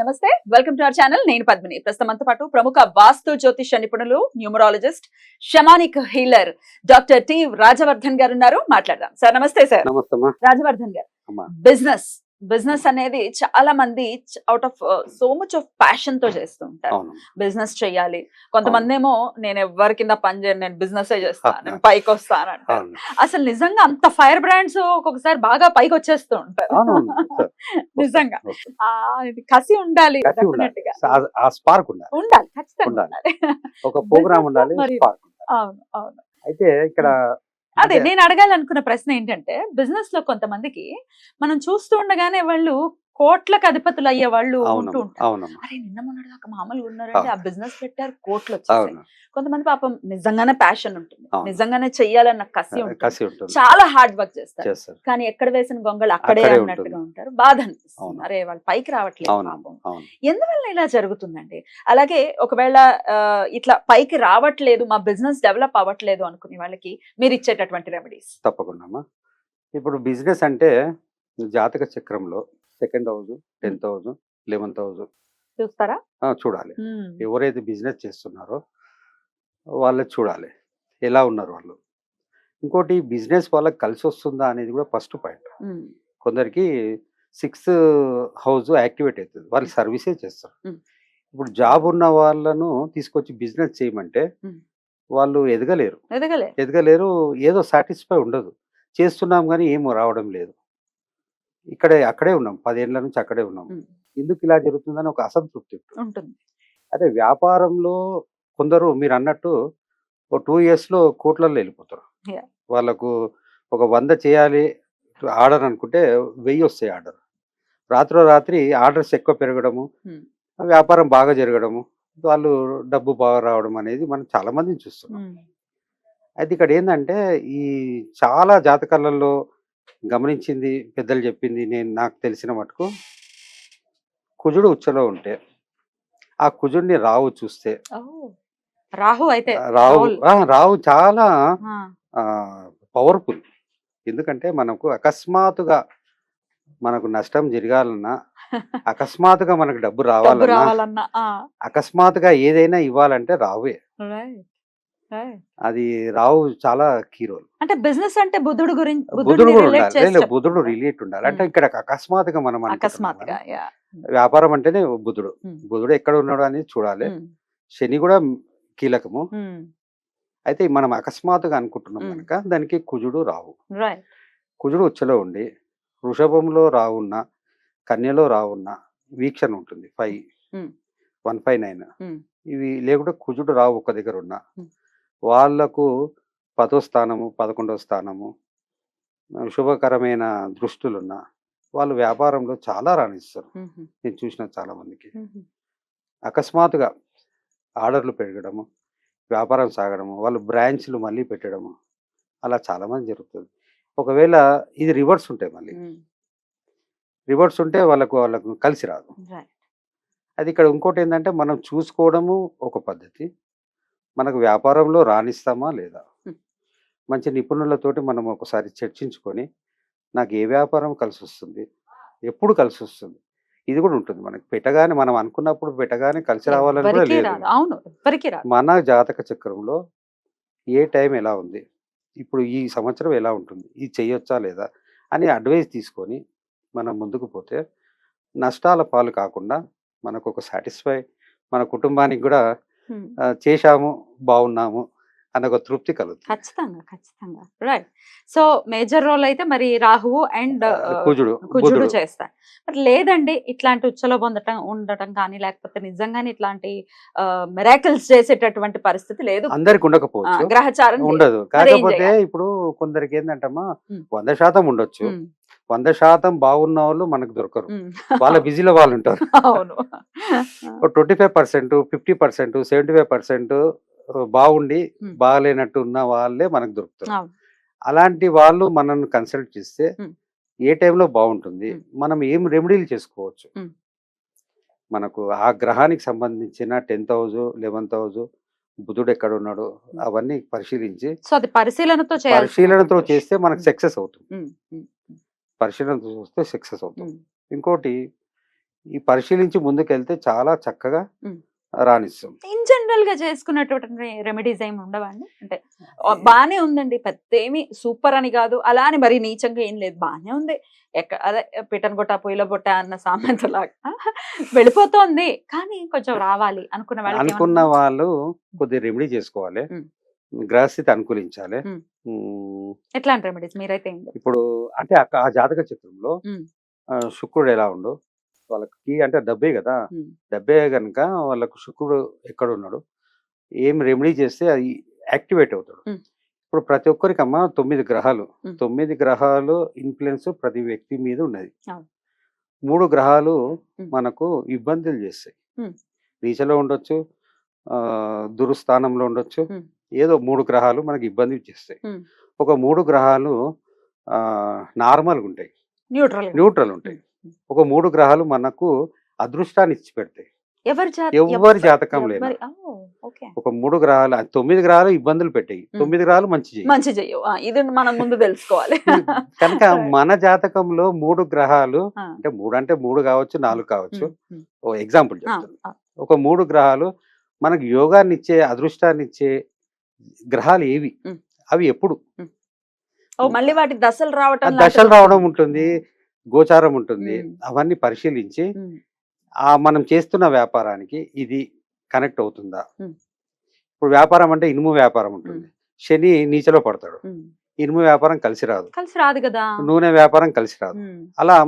నమస్తే welcome to our channel నేను పద్మిని. ప్రస్తుతం పాటు ప్రముఖ వాస్తు జ్యోతిష నిపుణులు numerologist shamanic healer doctor T Rajavardhan garu ఉన్నారు. మాట్లాడదాం. సార్ నమస్తే సార్. రాజవర్ధన్ గారు. బిజినెస్ బిజినెస్ అనేది చాలా మంది out of so much of ప్యాషన్తో చేస్తూ ఉంటారు. బిజినెస్ చేయాలి. కొంతమంది ఏమో నేను ఎవరి కింద పని చేయను నేను బిజినెస్ చేస్తాను నేను పైకి వస్తాను అంటారు. అసలు నిజంగా అంత ఫైర్ బ్రాండ్స్ ఒక్కొక్కసారి బాగా పైకి వచ్చేస్తూ ఉంటారు. నిజంగా. ఇది కసి ఉండాలి ఉండాలి. స్పార్క్ ఖచ్చితంగా ఉండాలి. ఒక ప్రోగ్రామ్ ఉండాలి. అవును అవును. అయితే ఇక్కడ అదే నేను అడగాలనుకున్న ప్రశ్న ఏంటంటే బిజినెస్లో కొంతమందికి మనం చూస్తూ ఉండగానే వాళ్ళు కోట్లకు అధిపతులు అయ్యే వాళ్ళు ఉంటూ ఉంటారు. అరే నిన్న మొన్నటి దాకా మామూలుగా ఉన్నారంటే ఆ. బిజినెస్ పెట్టారు కోట్లు వచ్చాయి కొంతమంది పాపం నిజంగానే ప్యాషన్ ఉంటుంది. నిజంగానే చెయ్యాలన్న కసి ఉంటుంది. చాలా హార్డ్ వర్క్ చేస్తారు. కానీ ఎక్కడ వేసిన గొంగళి అక్కడే అన్నట్టుగా ఉంటారు. బాధ అనిపిస్తుంది. అరే వాళ్ళు పైకి రావట్లేదు పాపం. ఎందువల్ల ఇలా జరుగుతుందండి? అలాగే ఒకవేళ ఇట్లా పైకి రావట్లేదు మా బిజినెస్ డెవలప్ అవ్వట్లేదు అనుకునే వాళ్ళకి మీరు ఇచ్చేటటువంటి రెమెడీస్ తప్పకుండా ఇప్పుడు బిజినెస్ అంటే జాతక చక్రంలో second house tenth house eleventh house చూస్తారా? చూడాలి. ఎవరైతే బిజినెస్ చేస్తున్నారో వాళ్ళది చూడాలి. ఎలా ఉన్నారు వాళ్ళు? ఇంకోటి బిజినెస్ వాళ్ళకి కలిసి వస్తుందా అనేది కూడా ఫస్ట్ పాయింట్. కొందరికి సిక్స్త్ హౌస్ యాక్టివేట్ అవుతుంది. వాళ్ళు సర్వీసే చేస్తారు. ఇప్పుడు జాబ్ ఉన్న వాళ్ళను తీసుకొచ్చి బిజినెస్ చేయమంటే. వాళ్ళు ఎదగలేరు. ఎదగలే. ఎదగలేరు ఏదో సాటిస్ఫై ఉండదు. చేస్తున్నాం కానీ ఏం రావడం లేదు. ఇక్కడే అక్కడే ఉన్నాం పదేళ్ళ నుంచి అక్కడే ఉన్నాం. ఎందుకు ఇలా జరుగుతుందని ఒక అసంతృప్తి ఉంటుంది. అదే వ్యాపారంలో కొందరు మీరు అన్నట్టు ఒక టూ ఇయర్స్లో కోట్లలో వెళ్ళిపోతారు. వాళ్ళకు ఒక వంద చేయాలి ఆర్డర్ అనుకుంటే వెయ్యి వస్తాయి ఆర్డర్ రాత్రో రాత్రి ఆర్డర్స్ ఎక్కువ పెరగడము. వ్యాపారం బాగా జరగడము వాళ్ళు డబ్బు బాగా రావడం అనేది మనం చాలా మందిని చూస్తున్నాం. అయితే ఇక్కడ ఏంటంటే ఈ చాలా జాతకాలలో గమనించింది పెద్దలు చెప్పింది నేను నాకు తెలిసిన మటుకు కుజుడు ఉచ్చలో ఉంటే ఆ కుజుడిని రావు చూస్తే. రాహు అయితే. ఆ, రావు చాలా. పవర్ఫుల్ ఎందుకంటే మనకు అకస్మాత్తుగా మనకు నష్టం జరగాలన్నా అకస్మాత్తుగా మనకు డబ్బు రావాలన్నా. అకస్మాత్తుగా ఏదైనా ఇవ్వాలంటే రావే. అది రావు చాలా కీ రోల్ అంటే బిజినెస్ అంటే బుద్ధుడు గురించి బుధుడు బుద్ధుడిని కూడా ఉండాలి. బుధుడు రిలేట్ ఉండాలి అంటే. ఇక్కడ అకస్మాత్తుగా మనం అకస్మాత్తుగా యా. వ్యాపారం అంటేనే బుధుడు మ్మ్. బుధుడు ఎక్కడ ఉన్నాడు అనేది చూడాలి. శని కూడా కీలకము. అయితే మనం అకస్మాత్తుగా అనుకుంటున్నాం. కనుక దానికి కుజుడు రావు. కుజుడు ఉచ్చలో ఉండి వృషభంలో రావున్న కన్యలో రావున్న వీక్షణ ఉంటుంది ఫైవ్. One five nine. ఇవి లేకుంటే కుజుడు రావు ఒక దగ్గర ఉన్న. వాళ్ళకు పదో స్థానము పదకొండవ స్థానము శుభకరమైన దృష్టులున్న వాళ్ళు వ్యాపారంలో చాలా రాణిస్తారు. నేను చూసిన చాలా మందికి. అకస్మాత్తుగా ఆర్డర్లు పెరగడము వ్యాపారం సాగడము వాళ్ళు బ్రాంచ్లు మళ్ళీ పెట్టడము అలా చాలా మంది జరుగుతుంది ఒకవేళ ఇది రివర్స్ ఉంటాయి మళ్ళీ. రివర్స్ ఉంటే వాళ్ళకు వాళ్ళకు కలిసి రాదు. అది ఇక్కడ ఇంకోటి ఏంటంటే మనం చూసుకోవడము ఒక పద్ధతి మనకు వ్యాపారంలో రాణిస్తామా లేదా. మంచి నిపుణులతోటి మనం ఒకసారి చర్చించుకొని నాకు ఏ వ్యాపారం కలిసి వస్తుంది ఎప్పుడు కలిసి వస్తుంది ఇది కూడా ఉంటుంది మనకి. పెట్టగానే మనం అనుకున్నప్పుడు పెట్టగానే కలిసి రావాలని కూడా లేదు అవును మన జాతక చక్రంలో ఏ టైం ఎలా ఉంది ఇప్పుడు ఈ సంవత్సరం ఎలా ఉంటుంది ఇది చేయొచ్చా లేదా అని అడ్వైస్ తీసుకొని మనం ముందుకు పోతే నష్టాల పాలు కాకుండా మనకు ఒక సాటిస్ఫై మన కుటుంబానికి కూడా చేశాము బాగున్నాము అన్న ఒక తృప్తి కలుగుతుంది. ఖచ్చితంగా ఖచ్చితంగా. రైట్ సో మేజర్ రోల్ అయితే మరి రాహువు అండ్ కుజుడు కుజుడు చేస్తారు. మరి లేదండి ఇట్లాంటి ఉచ్చలో పొందటం ఉండటం కానీ లేకపోతే నిజంగానే ఇట్లాంటి మిరాకిల్స్ చేసేటటువంటి పరిస్థితి లేదు. అందరికి ఉండకపోవచ్చు. గ్రహచారం. ఉండదు. కాకపోతే? ఇప్పుడు కొందరికి ఏంటంటమ్మా. వంద శాతం ఉండొచ్చు. వంద శాతం బాగున్న వాళ్ళు మనకు దొరకరు. వాళ్ళ బిజీలో వాళ్ళు ఉంటారు twenty five percent fifty percent seventy five percent బాగుండి. బాగలేనట్టు ఉన్న వాళ్ళే మనకు దొరుకుతారు అలాంటి వాళ్ళు మనల్ని కన్సల్ట్ చేస్తే. ఏ టైంలో బాగుంటుంది. మనం ఏం రెమెడీలు చేసుకోవచ్చు. మనకు ఆ గ్రహానికి సంబంధించిన టెన్త్ హౌస్ లెవెన్త్ హౌస్ బుధుడు ఎక్కడ ఉన్నాడు. అవన్నీ పరిశీలించి సో అది పరిశీలనతో పరిశీలనతో చేస్తే మనకు సక్సెస్ అవుతుంది పరిశీలనతో చూస్తే సక్సెస్ అవుతుంది ఇంకోటి ఈ పరిశీలించి ముందుకెళ్తే చాలా చక్కగా. రాణిస్తాం. ఇన్ జనరల్గా చేసుకున్నటువంటి రెమెడీస్ ఏమి ఉండవండి అంటే బానే ఉందండి. పెద్ద ఏమి సూపర్ అని కాదు. అలా అని మరి నీచంగా ఏం లేదు. బానే ఉంది. ఎక్క అదే పిటన్ కొట్ట పొయ్యిలో బొట్ట అన్న సామెతలాగా వెళ్ళిపోతోంది. కానీ కొంచెం రావాలి. అనుకున్న వాళ్ళకి అనుకున్న వాళ్ళు కొద్దిగా రెమెడీ చేసుకోవాలి. గ్రహస్థితి అనుకూలించాలి ఎట్లాంటి రెమెడీస్ మీరైతే? ఇప్పుడు అంటే ఆ- జాతక చిత్రంలో శుక్రుడు ఎలా ఉండు వాళ్ళకి అంటే డబ్బే కదా. డబ్బే కనుక వాళ్ళకు శుక్రుడు ఎక్కడ ఉన్నాడు ఏం రెమెడీ చేస్తే అది యాక్టివేట్ అవుతాడు. ఇప్పుడు ప్రతి ఒక్కరికి అమ్మ తొమ్మిది గ్రహాలు. తొమ్మిది గ్రహాలు ఇన్ఫ్లుయెన్స్ ప్రతి వ్యక్తి మీద ఉన్నది. మూడు గ్రహాలు. మనకు ఇబ్బందులు చేస్తాయి. నీచలో ఉండొచ్చు ఆ, దురుస్థానంలో ఉండొచ్చు. ఏదో మూడు గ్రహాలు మనకి ఇబ్బంది చేస్తాయి ఉమ్. ఒక మూడు గ్రహాలు నార్మల్గా ఉంటాయి. న్యూట్రల్. న్యూట్రల్ ఉంటాయి. ఒక మూడు గ్రహాలు మనకు అదృష్టాన్ని ఇచ్చి పెడతాయి ఎవరి జాతకం లేదు. ఒక మూడు గ్రహాలు తొమ్మిది గ్రహాలు ఇబ్బందులు పెట్టాయి. తొమ్మిది గ్రహాలు మంచి మంచి ఇది మనం ముందు తెలుసుకోవాలి. కనుక మన జాతకంలో మూడు గ్రహాలు అంటే మూడు అంటే మూడు కావచ్చు నాలుగు కావచ్చు. ఓ ఎగ్జాంపుల్ చెప్తాను ఒక మూడు గ్రహాలు మనకు యోగాన్ని ఇచ్చే అదృష్టాన్ని ఇచ్చే గ్రహాలు ఏవి. అవి ఎప్పుడు? మళ్ళీ వాటి దశలు రావటం దశలు రావడం ఉంటుంది గోచారం ఉంటుంది. అవన్నీ పరిశీలించి ఆ మనం చేస్తున్న వ్యాపారానికి ఇది కనెక్ట్ అవుతుందా. ఇప్పుడు వ్యాపారం అంటే ఇనుము వ్యాపారం ఉంటుంది. శని నీచలో పడతాడు. ఇనుము వ్యాపారం కలిసి రాదు. కలిసి రాదు కదా. నూనె వ్యాపారం కలిసి రాదు. అలా